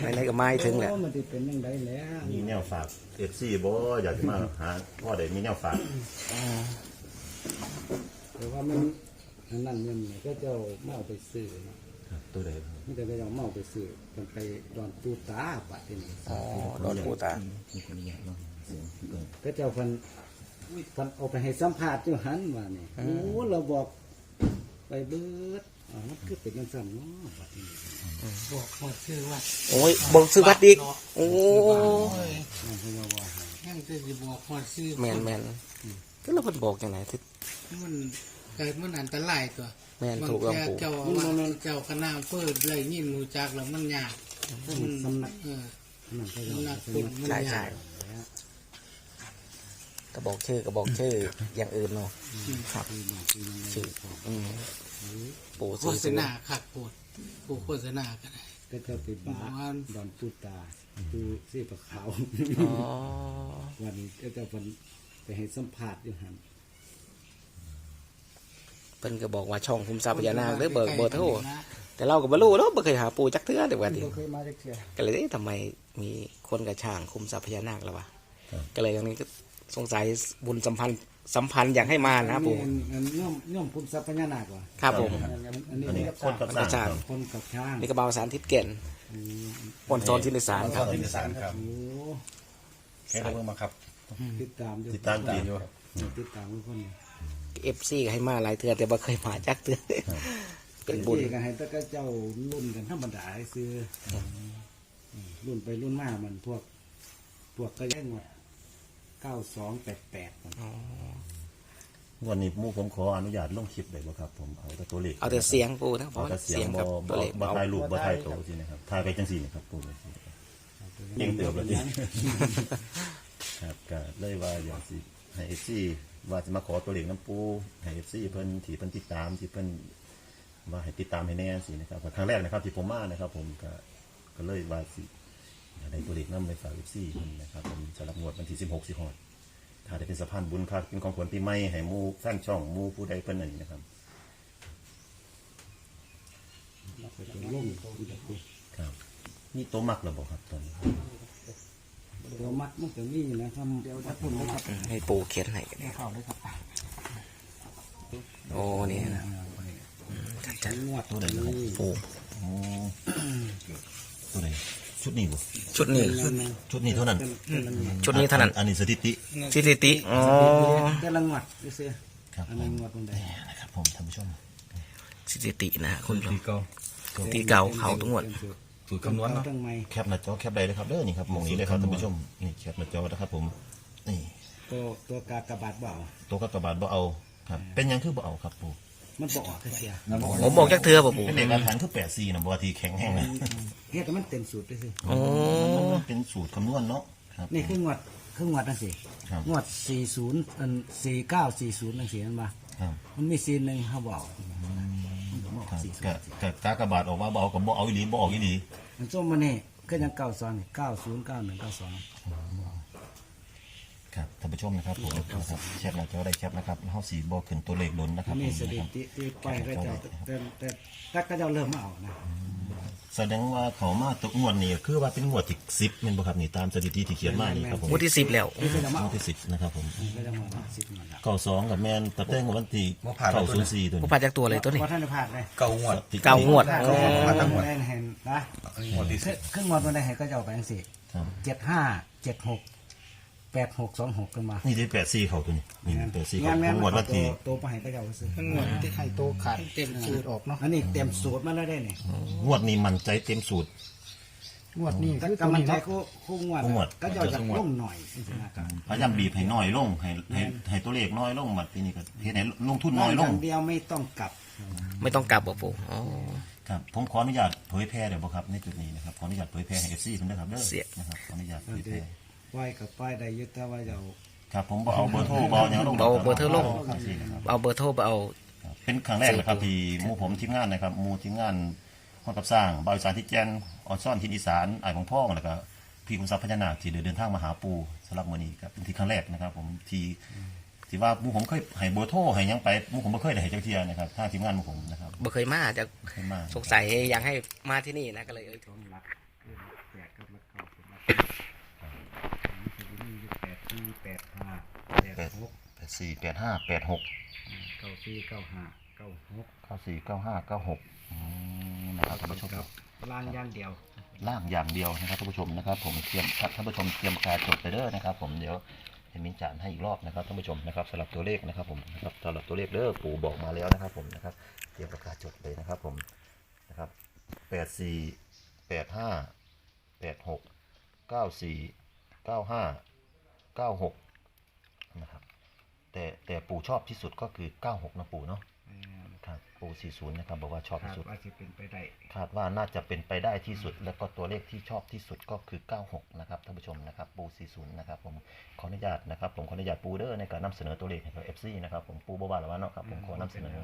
ไหนๆก็มาให้ถึงแหละโอ้มันจะเป็นยังไงแล้วมีแนวฝากเอฟซีบ่อยากจะมาหาพ่อได้มีแนวฝากแต่ว่ามันอันนั้นมันนี่ก็เจ้าเมาไปซื้อเนาะตัวใดไมแต่ได้เจ้าเมาไปซื้อมันไปดอนตูตาปัดที่นี่อ๋อโดนปูตามีคนอยากเนาะเสียงเกินก็เจ้าเพันเพันเอาไปให้สัมภาษณ์อยู่หันว่านี่โอ้เราบอกไปเบิด อ๋อมันคือเป็นยังสั่นเนาะปัดที่นี่บอกหมดชื่อว่าโอ้ยบอกซื้อบัตรอีกโอ้มันคือว่าว่าให้ยังจะสิบอกหมดชื่อแมนแมนก็เราเพิ่นบอกอย่างไรที่มันเกิดมันอันตรายตัวแม่นบางถูกแล้วทีปู่เจ้าว่าเจ้าคณะเปิดเลยยินมูจักแล้วมันยากมันสำนักเออนั่นก็สำนักสพุทธำมันใช่ยาใช่ก ก็บอกชื่อก็บอกชื่ออย่างอื่นเนาะครับคือบางทีมันไม่ชื่อพออืมปู่โฆซื้อษซื้อณาขัดปวดผู้โฆษณาก็ได้ ก็จะไปบ้าดอนตูตาคือสีปะขาว อ๋อวันนี้ก็จะเพิ่นไปให้สัมภาษณ์อยู่หันเพิ่นก็บอกว่าช่องคุมทรัพย์พญานาคเด้อเบิกเบอร์โทรแต่เราก็บ่รู้เนาะบ่เคยหาปู่จักเทื่อเดี๋ยวว่าดิบ่เคยมาจักเทื่อก็เลยเอ๊ะทำไมมีคนกับช่างคุมทรัพย์พญานาคแล้ววะก็เลยตรงนี้ก็ สงสัยบุญสัมพันธ์สัมพันธ์อยากให้มานะปู่ อัอันย่อมย่อมภูมิทรัพย์พญานาคว่ะครับผมอันนี้คนกับสร้างคนกับช้างนี่ก็เบาสารทิศเก่นปนโซนที่ในสารครับ ที่สารครับโอ้แค่เพิ่งมาครับ ติดตามติดตามดีติดตามทุกคนเอฟซีให้มาหลายเทื่อแต่บ่เคยมาจักเทื่อเป็นบุญที่ก็ให้แตะก็เจ้ารุ่นกันธรรมดาซื้ออรุ่นไปรุ่นมามันพวก พวกก็แย่งหมด เก้าสองแปดแปดวันนี้หมู่ผมขออนุญาตลงคลิปได้บ่ครับผมเอาแต่ตัวเลขเอาแต่เสียงปูนะเพเอาราะแต่ว่าเสียเสีงยงบ่กับตับ่วเลขบ่เอาถ่ายรูปบ่ถ่ายโตสินะครับถ่ายไปจังซี่นะครับปู่เก่งเติบแล้วดิครับก็เลยว่าอยากสิให้ FC ว่าจะมาขอตัวเลขน้ำปูให้ FC เพิ่นที่เพิ่นติดตามที่เพิ่นว่าให้ติดตามให้แน่สินะครับก็ครั้งแรกนะครับที่ผมมานะครับ ผมก็ก็เลยว่าสิ อยากได้ตัวเลขนำไปฝาก FC เพิ่นนะครับผมสำหรับงวดวันที่16สิงหาคมถ้าได้เป็นสะพานบุญครับเป็นของขวัญปีใหม่ให้หมู่แฟนช่องหมู่ผู้ใดเพิ่นนั่นนี่นะครับเป็นล่มอีกแล้วครับนี่ตัวมักระบอกครับตอนนี้เดี๋ยวมัดมันจะมีนะครับเดี๋ยวถ้าพุ่นนะครับให้ปูเขียนให้กันเนี่ยเข้าเลยครับโอ้นี่นะจัดงวดตัวนี้ๆปูอ๋อตัวไหน ชุดนี้บ่ชุดนี้ชุดนี้เท่านั้นชุดนี้เท่านั้น อันนี้สถิติสถิติอ๋อแต่ละงวดเสียครับอันผนี้มงวดตรงใดนะครับผมท่านผู้ชมสถิตินะคุณผู้ชมตีเก้าตีเก่าเขาทั้งหมดสูตรคำนวณเนาะทั้งไม้แคปหน้าจอแคปได้เลยครับเด้อนี่ครับหมองนี้เลยครับท่านผู้ชมนี่แคปหน้าจอนะครับผมนี่ตัวตัวกากบาดเบาตัวกากบาทบ่เอาครับ เป็นหยังคือบ่เอาครับปู่ มันบ่ออกเสียผมบอกจักเทื่อป่ะปูเป็นเด็กอาถรรพ์คือ84นะบ่ว่าที่แข็งแห้งนะเฮ็ดให้มันเต็มสูตรด้วยสิโอ้มันเป็นสูตรคำนวณเนาะครับ นี่คืองวดคืองวดนั่นสิครับงวด40อัน4940นั่นสินั่นบ่ครับมันมีซีนหนึงเขาบอกมันก็บอกครับ40กะกะกากบาทออกมาบ่เอากับบ่เอาอีหลีบ่ออกอีหลีมันส้มมานี่ก็ยัง92นี่909192 ครับท่านผู้ชมนะครับผมนะครับแคปหน้าจอได้แคปนะครับเฮาสีบ่ขึ้นตัวเลขล้นนะคอัรับนนี้ผมสถินะครับติที่ปล่อยก็เจะแต่แต่แต่ก็เจะเริ่มมาเอานะแสดงว่าเขามาตกงวดนี่คือว่าเป็นงวดที่10แม่นบ่ครับนี่ตามสถิติที่เขียนมานี่ครับผมงวดที่สิบแล้วนี่ก็จะมางเอาวดที่10นะครับผมก็จะมาเอาสิบมันละเก้าสองกับแม่นตะเต้งกับวันที่เก้าศูนย์สี่ตัวผู้นี้พาจากตัวเลยตัวนี้ว่าท่านจะพลาดเลยเก้างวดเก้างวดถ้าโอ้เขาตั้งหมดได้เห็นนะงวดที่ครึ่งครึ่งหมดวันได้เห็นก็จะเอาไปทั้งสี่ครับเจ็ดห้าเจ็ดหก แปดหกสองหกขึ้นมานี่ได้แปดสี่เขาตัวนี้นี่แปดสี่เขาแม่นงวดวันที่ตัวไปให้ก็จะเอาไปซื้อทั้งหมดที่ให้โตขาดเต็มสูตรออกเนาะอันนี้เต็มสูตรมาแล้วได้เนี่ยงวดนี้มันใจเต็มสูตร งวดนี้ก็คือกำลังใจนี้คู่คู่งวดคู่งวด ก็จะเอาจากล่มหน่อยสินะครับพยายามบีบให้น้อยลงให้ให้ให้ตัวเลขน้อยลงมาทีนี้ก็เฮ็ดให้ลงทุนน้อยลองย่างเดียวไม่ต้องกลับ ไม่ต้องกลับบ่ปูอ๋อ ครับผมขออนุญาตเผยแพร่เดี๋ยวบ่ครับในจุดนี้นะครับขออนุญาตเผยแพร่ให้ FC เพิ่นด้วยครับเด้อเสีย นะครับขออนุญาตเผยแพร่ ป้ายกับป้ายใดยึดถ้าว่าจะเอาครับ ผมบ่เอาเบอร์โทรบ่เอาหยังลงเอาเบอร์โทรลง ครับสินะครับ เอาเบอร์โทรไปเอาครับเป็นครั้งแรกนะครับที่หมู่ผมทีมงานนะครับหมู่ทีมงานห้องกับสร้างบาวอีสานที่แจนออนซ่อนทินอีสานไอ้ของพ่องแล้วก็พี่คุณทรัพย์พญานาคที่เดินทางมาหาปูสำหรับมื้อนี้ครับเป็นที่ครั้งแรกนะครับ ผมที่ที่ว่าหมู่ผมเคยให้เบอร์โทรให้หยังไปหมู่ผมบ่เคยได้ให้จักเที่ยนะครับทางทีมงานหมู่ผมนะครับบ่เคยมาจะเคยมา สงสัยอยากให้มาที่นี่นะก็เลยเออของรัก แปดหกแปดสี่แปดห้าแปดหกเก้าสี่เก้าห้าเก้าหกเก้าสี่เก้าห้าเก้าหกนะครับท่านผู้ชมครับล่างอย่างเดียว ล่างอย่างเดียวนะครับท่านผู้ชมนะครับ ผมเตรียมท่านผู้ชมเตรียมการจดไปเด้อนะครับ ผมเดี๋ยวเห็นมินจานให้อีกรอบนะครับท่านผู้ชมนะครับสำหรับตัวเลขนะครับผมนะครับสำหรับตัวเลขเด้อปู่บอกมาแล้วนะครับ ผมนะครับ เตรียมประกาศจดเลยนะครับ ผมนะครับแปดสี่แปดห้าแปดหกเก้าสี่เก้าห้าเก้าหก นะครับ แต่แต่ปู่ชอบที่สุดก็คือเก้าหกนะปู่เนาะแม่นครับปู่สี่ศูนย์นะครับบอกว่าชอบคาที่ดสุดว่าจะเป็นไปได้คาดว่าน่าจะเป็นไปได้ที่สุด แล้วก็ตัวเลขที่ชอบที่สุดก็คือ 96 นะครับท่านผู้ชมนะครับ ปู40 นะครับ ผมขออนุญาตนะครับ ผมขออนุญาตปูเดอร์ในการนำเสนอตัวเลขให้กับ FC นะครับผมปูบวาละวะเนาะครับผมขอนำเสนอ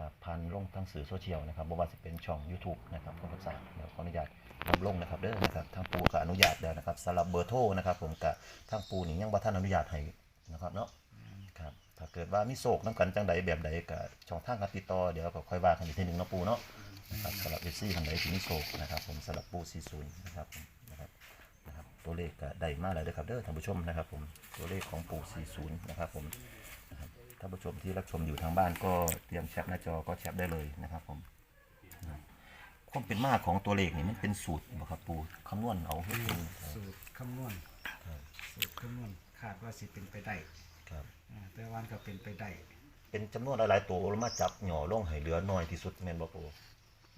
ครับพันลงทั้งสื่อโซเชียลนะครับบว่าจะเป็นช่อง YouTube นะครับคนภาษาเดี๋ยวขออนุญาตนำลงนะครับเด้อนะครับทางปูก็อนุญาตแล้วนะครับสำหรับเบอร์โทรนะครับ ผมกับทางปูนี่ยังว่าท่านอนุญาตให้ นะครับเนาะครับถ้าเกิดว่ามีโศกน้ำกันจังใดแบบใดกับช่องทางการติดต่อเดี๋ยวก็ค่อยว่ากันอีกทีหนึ่งเนาะปูเนาะนะครับสำหรับเอซี่ทางใดที่มีโศกนะครับผมสำหรับปูซีซูนนะครับผมนะครับนะครับตัวเลขก็ได้มาแล้วเด้อครับเด้อท่านผู้ชมนะครับผมตัวเลขของปูซีซูนนะครับผมนะครับท่านผู้ชมที่รับชมอยู่ทางบ้านก็เตรียมแคปหน้าจอก็แคปได้เลยนะครับผมนะครับความเป็นมาของตัวเลขนี่มันเป็นสูตรบ่ครับปูคำนวณเอาให้เป็นสูตรคำนวณสูตรคำนวณ คาดว่าสิเป็นไปได้ครับ อ่าแต่วันก็เป็นไปได้ เป็นจำนวนหลายๆตัวแล้วมาจับหน่อลงให้เหลือน้อยที่สุดแม่นบ่ปู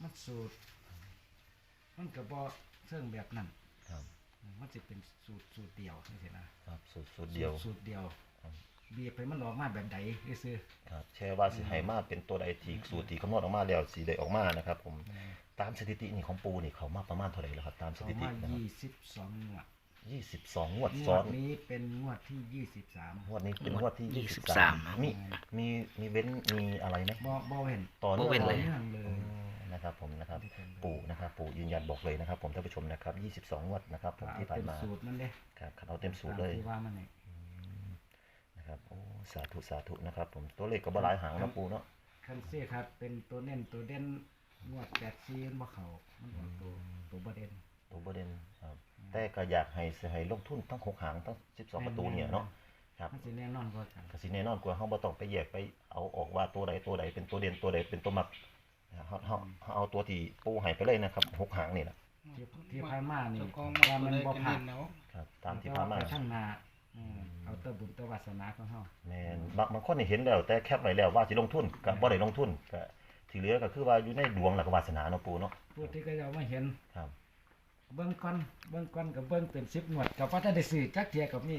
มันสูตร มันก็บ่เชิงแบบนั้น ครับมันจะเป็นสูตรสูตรเดียวนี่สินะครับสูตรสูตรเดียว สูตรเดียวบีบไปมันออกมาแบบใดซื้อครับแช่ว่าสิให้มาเป็นตัวใดที่สูตรที่คำนวณออกมาแล้วสีได้ออกมานะครับผม ตามสถิตินี่ของปูนี่เขามาประมาณเท่าไหร่แล้วครับ ตามสเขาถิติมานะครับยี่สิบสองงวด ยี่สิบสองงวดงซ้วอดนนี้เป็นงวดที่ยี่สิบสามงวดนี้เป็นงวดที่ยี่ยี่สิสิบบสาสามมมีมีมีเว้นมีอะไรไหมบ่บ่เห็นต่อเนื่องบ่เว้นเลยเนื่องเลยนะครับผมนะครับ ปู่นะครับปู่ยืนยันบอกเลยนะครับ ผมท่านผู้ชมนะครับยี่สิบสองงวดนะครับผมเอาที่ผ่าเต็นมมาสูตรมันเด้ครับเอาเต็มสูตรเลยตามที่ว่ามันนี่นะครับโอ้สาธุสาธุนะครับ ผมตัวเลขก็บหลายหางนะปูเนาะคันเซ่ครับเป็นตัวเน้นตัวเด่นงวดแปดซีมันบ่เขามันออกตัวตัวบ่เด่นตัวประเด็นครับ แต่ก็อยากให้สิให้ลงทุนทั้งหกหางทั้งสิบสองประตูเนี่ยเนาะครับมันสิแน่นอนกว่ากันกสิแน่นอนกว่าเฮาบ่ต้องไปแยกไปเอาออกว่าตัวใดตัวใดเป็นตัวเด่นตัวใดเป็นตัวมักเฮาเฮาเฮาเอาตัวที่ปูให้ไปเลยนะครับหกหางนี่แหละที่ที่ผ่านมานี่เจ้าของว่ามามันเลยบ่กันผ่าเล่นนเนาะครับ ตามที่ผ่านมาแต่ว่ไปข้างหน้าอืมเอาแตะบุญแตะวาสนาของเฮาแม่นบางบางคนนี่เห็นแล้ว แต่แคปไว้แล้วว่าสิลงทุนก็บ่ได้ลงทุนก็ที่เหลือก็คือว่าอยู่ในดวงและก็วาสนาเนาะปูเนาะผู้ที่ก็จะมาเห็นครับ เบิ่งก่อนเบิ่งก่อนกับเบิ่งเป็น10งวดกับว่าถ้าได้ซื้อจักเทียกับมี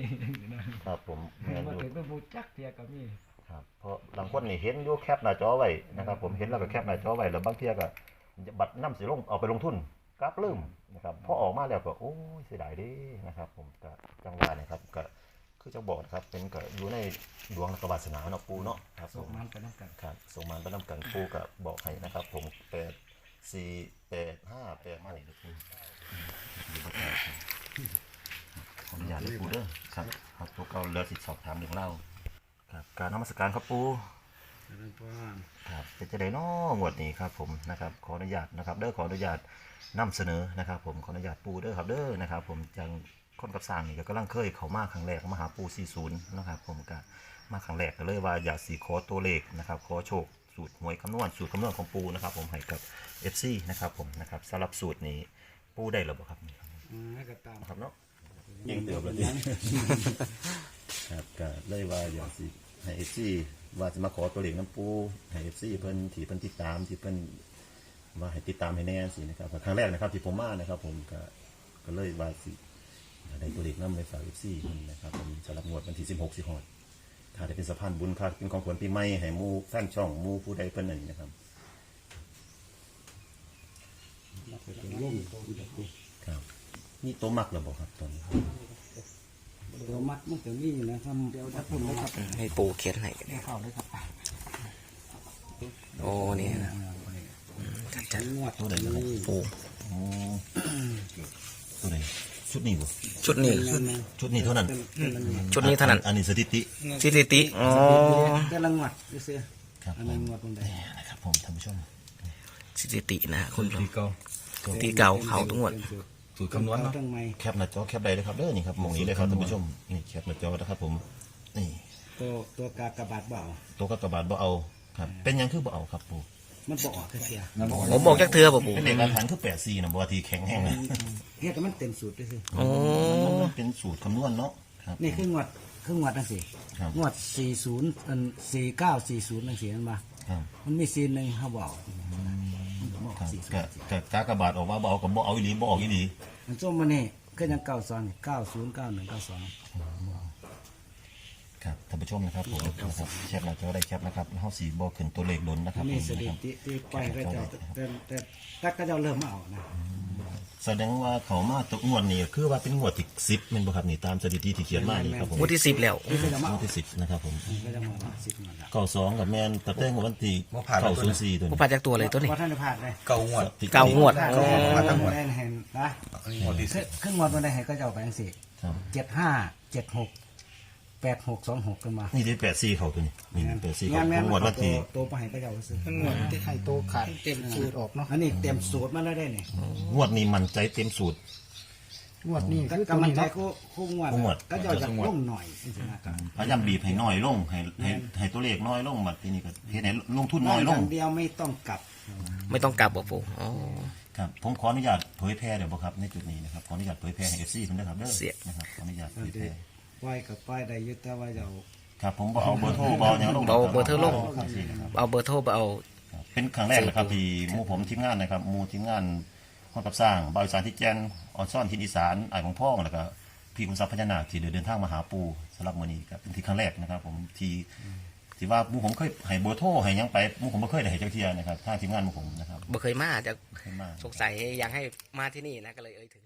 ครับผมแม่นบ่อยู่ถึงเป็นผู้จักเทียกับมีครับ เพราะบางคนนี่เห็นอยู่แคปหน้าจอไว้นะครับ ผมเห็นแล้วก็แคปหน้าจอไว้แล้วบางเที่ยก็บัตรนํสิลงเอาไปลงทุนกลับลืมนะครับพอออกมาแล้วก็โอ้ยเสียดายเด้นะครับ ผมก็จังว่าเนะครับก็คือจะบอกนะครับเป็นก็อยู่ในดวงและก็วาสนาเนาะปูเนาะครับสผกม มันไปนํกัน ครับส่งมาประนำกันปูกับบอกให้นะครับ ผมแปด สี่แปดห้าแปดมาเลยนะปูขออนุญาตเลยปูเด้อครับครับตัวเก่าเหลือสิสอบถามเรื่องเล่าครับการนมัสการครับปูแล้วก็ครับเป็นจะได้น้องวดนี้ครับผมนะครับขออนุญาตนะครับ เด้อขออนุญาตนำเสนอนะครับ ผมขออนุญาตปูเด้อครับเด้อนะครับ ผมจังคนกับสร้างนี่ก็กำลังเคยเขามาครั้งแรกมาหาปู40นะครับ ผมก็มาครั้งแรกก็เลยว่าอยากสีขอตัวเลขนะครับขอโชค สูตรหวยคำนวณสูตรคำนวณของปูนะครับ ผมให้กับ FC นะครับผมนะครับสำหรับสูตรนี้ปูได้หรือเปล่าครับนี่ครับอืมแล้วก็ตามครับเนาะยิงเตือบแล้วดิครับก็เลยว่าอยากสิให้ FC ว่าจะมาขอตัวเลขน้ำปูให้ FC เพิ่นที่เพิ่นติดตามที่เพิ่นว่าให้ติดตามให้แน่สินะครับครั้งแรกนะครับที่ผมมานะครับ ผมก็ก็เลยว่าสิได้ตัวเลขน้ำในฝากอีซี่มันนะครับผมสำหรับงวดวันที่สิบหกสิหอด ถ้าได้เป็นสะพานบุญค่าเป็นของขวัญปีใหม่ให้หมูแฟนช่องหมูผู้ใดเพิ่นนั่นนะครับ เป็นวงตัวเดียวครับ นี่ตัวมักหรือเปล่าครับตอนนี้ตัวมัดมันจะมีนะครับเดี๋ยวถ้าผมนะครับให้ปูเขียนให้กันเข้าเลยครับโอ้นี่นะจัดงวดตัวใดนะครับปูโอ๋อตัวใด ชุดนี้บ่ชุดนี้ชุดนี้เท่านั้นชุดนี้เท่านั้นอันนี้สถิติสถิติอ๋อแต่ละงวดซื้อครับอันผนั้นมงวดตรงใดนะครับผมท่านผู้ชมสถิตินะคุณผู้ชมที่เก่าที่เก่าเขาทุกงวดสูตรคำนวณเนาะต้องไม่แคปหน้าจอแคปใดเลยครับเด้อนี่ครับหมองนี้เลยครับท่านผู้ชมนี่แคปหน้าจอนะครับผมนี่ตัวตัวกากบาทบ่เอาตัวกากบาทบ่เอาครับ เป็นหยังคือบ่เอาครับปู มันบ่ออกเสียผมบอกจักเทือป่ะปู่เป็นเด็กอาถรรพ์คือแปดซีนะบ่ว่าที่แข็งแห้งนะเฮ็ดให้มันเต็มสูตรด้วยสิโอ้มันเป็นสูตรคำนวณเนาะครับนี่คืองวดคืองวดจังซี่ครับงวด40อัน4940จังซี่นั่นบ่ครับมันมีซีนหนึงเฮาบ่เอามันก็บ่ออกครับ40กะกะกากบาทออกมาบ่เอากับบ่เอาอีหลีบ่ออกอีหลีมันส้มมานี่ก็ยัง92นี่90 91 92 ครับท่านผู้ชมนะครับผมนะครับแคปหน้าจอได้แคปนะครับเฮาสีบ่ขึ้นตัวเลขล้นนะคอัรับนนี้ผมสถินะครับติที่ปล่อยก็เจะแต่แต่แต่ก็เจะเริ่มมาเอานะแสดงว่าเขามาตกงวดนี้คือว่าเป็นงวดที่10แม่นบ่ครับนี่ตามสถิติที่เขียนมานี่ครับผมงวดที่สิบแล้วนี่ก็จะมางวเอาดที่10นะครับผมก็จะมาเอาสิบมาแล้วเก้าสองกับแม่นตะเต้งกับวันที่บ่ผ่านแล้วตัวนี้เก้าศูนย์สี่ตัวผู้นี้พาจากตัวเลยตัวนี้ว่าท่านได้ผ่านเลยเก่างวดเก้างวดผ่านอ๋อผ่านทั้งหมดได้เห็นนะงวดที่ครึ่งครึ่งงวดวันใดเห็นก็จะเอาไปทั้งสี่ครับเจ็ดห้าเจ็ดหก แปดหกสองหกกันมานี่ได้แปดสี่เขาตัวนี้นี่แปดสี่เขาแม่นงวดวันที่ตัวไปให้ก็จะเอาไปซื้อทั้งหมดที่ให้โตขาดเต็มสูตรออกเนาะอันนี้เต็มสูตรมาแล้วได้เนี่ยงวดนี้มันใจเต็มสูตรงวดนี้ก็คือตัวกำลังนี้ใจเนาะคู่คู่งวดคู่งวดก็จะเอาจากล่มหน่อยสินะครับพยายามบีบให้น้อยลงให้ให้ให้ตัวเลขน้อยลงบัดทีนี้ก็เฮ็ดให้ลงทุนน้อยลองย่างเดียวไม่ต้องกลับ ไม่ต้องกลับบ่ปู่อ๋อครับผมขออนุญาตเผยแพร่เดี๋ยวบ่ครับในจุดนี้นะครับขออนุญาตเผยแพร่ให้ FC เพิ่นด้วยครับเด้อเสียนะครับขออนุญาตเผยแพร่ ปล่อยกับปล่อยได้อยึดแต่ว่าจะเอาครับผมบ่เอาเบอร์โทรบ่เอาหยังลงเอาเบอร์โทรลง ครับสินะครับ เอาเบอร์โทรไปเอาครับเป็นครั้งแรกนะครับที่หมู่ผมทีมงานนะครับหมู่ทีมงานห้องกับสร้างบาวอีสานที่แจนออนซ่อนทินอีสานไอ้ของพ่องแล้วก็พี่คุณทรัพย์พญานาคที่เดินทางมาหาปูสำหรับมื้อนี้ครับเป็นที่ครั้งแรกนะครับ ผมที่ที่ว่าหมู่ผมเคยให้เบอร์โทรให้หยังไปหมู่ผมบ่เคยได้ให้จักเที่ยนะครับทางทีมงานหมู่ผมนะครับบ่เคยมาจะเคยมา สงสัยอยากให้มาที่นี่นะก็เลยเอ่ยถึง